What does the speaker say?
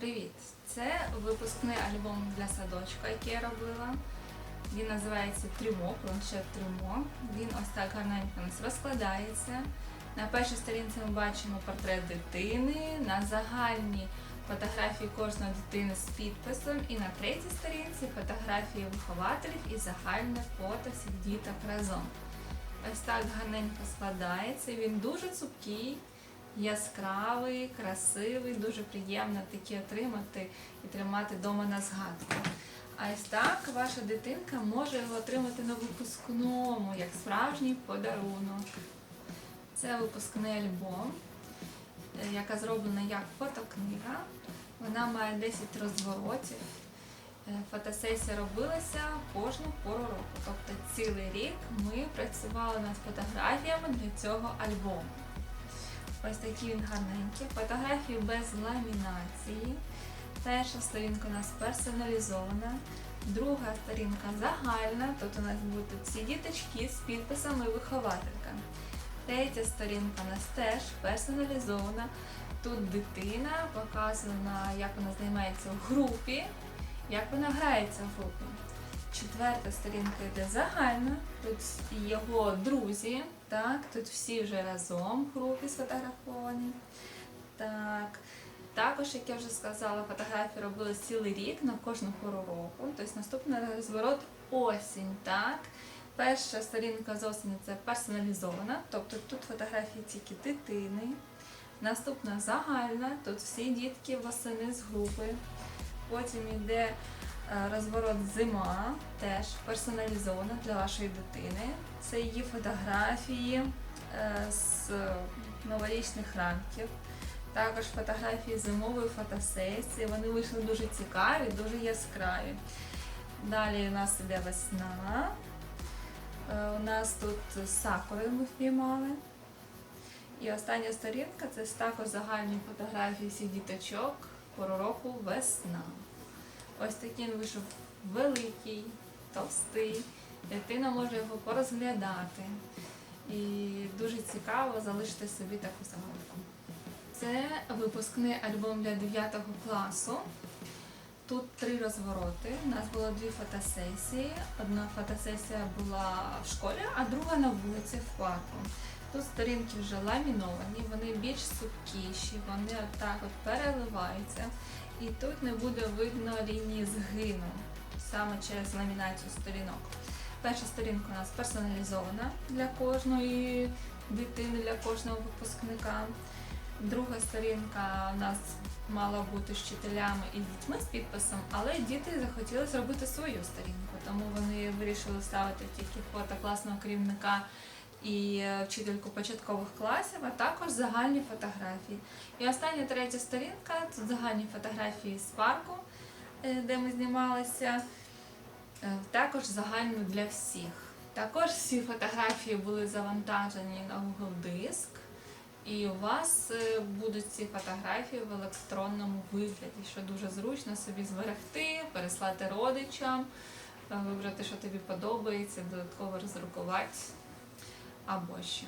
Привіт! Це випускний альбом для садочка, який я робила. Він називається Трюмо, планшет Трюмо. Він ось так гарненько у нас розкладається. На першій сторінці ми бачимо портрет дитини, на загальній фотографії кожної дитини з підписом, і на третій сторінці фотографії вихователів і загальне фото всіх діток разом. Ось так гарненько складається. Він дуже цупкий, яскравий, красивий, дуже приємно такі отримати і тримати вдома на згадку. А ось так ваша дитинка може його отримати на випускному, як справжній подарунок. Це випускний альбом, е, яка зроблена як фотокнига. Вона має 10 розворотів. Е, Фотосесія робилася кожну пору року. Тобто цілий рік ми працювали над фотографіями для цього альбому. Ось такі він гарненький. Фотографії без ламінації. Перша сторінка у нас персоналізована, друга сторінка загальна. Тут у нас будуть всі діточки з підписами вихователька. Третя сторінка у нас теж персоналізована. Тут дитина показана, як вона займається в групі, як вона грається в групі. Четверта сторінка йде загальна, тут його друзі, так, тут всі вже разом в групі сфотографовані. Так. Також, як я вже сказала, фотографії робили цілий рік на кожну пору року. Тобто наступний розворот осінь. Так? Перша сторінка з осені це персоналізована, тобто тут фотографії тільки дитини. Наступна загальна, тут всі дітки восени з групи. Потім йде розворот зима, теж персоналізована для вашої дитини. Це її фотографії е, з новорічних ранків. Також фотографії зимової фотосесії. Вони вийшли дуже цікаві, дуже яскраві. Далі у нас іде весна. Е, У нас тут сакури ми впіймали. І остання сторінка це також загальні фотографії всіх діточок пору року весна. Ось такий він вийшов великий, товстий. Дитина може його порозглядати. І дуже цікаво залишити собі таку загадку. Це випускний альбом для 9 класу. Тут три розвороти. У нас було дві фотосесії. Одна фотосесія була в школі, а друга на вулиці в парку. Тут сторінки вже ламіновані, вони більш сухіші, вони отак от переливаються. І тут не буде видно лінії згину саме через ламінацію сторінок. Перша сторінка у нас персоналізована для кожної дитини, для кожного випускника. Друга сторінка у нас мала бути з вчителями і дітьми з підписом, але діти захотіли зробити свою сторінку, тому вони вирішили ставити тільки фото класного керівника і е, вчительку початкових класів, а також загальні фотографії. І остання третя сторінка це загальні фотографії з парку, е, де ми знімалися, е, також загально для всіх. Також всі фотографії були завантажені на Google Диск. І у вас будуть ці фотографії в електронному вигляді, що дуже зручно собі зберегти, переслати родичам, вибрати, що тобі подобається, додатково роздрукувати або що.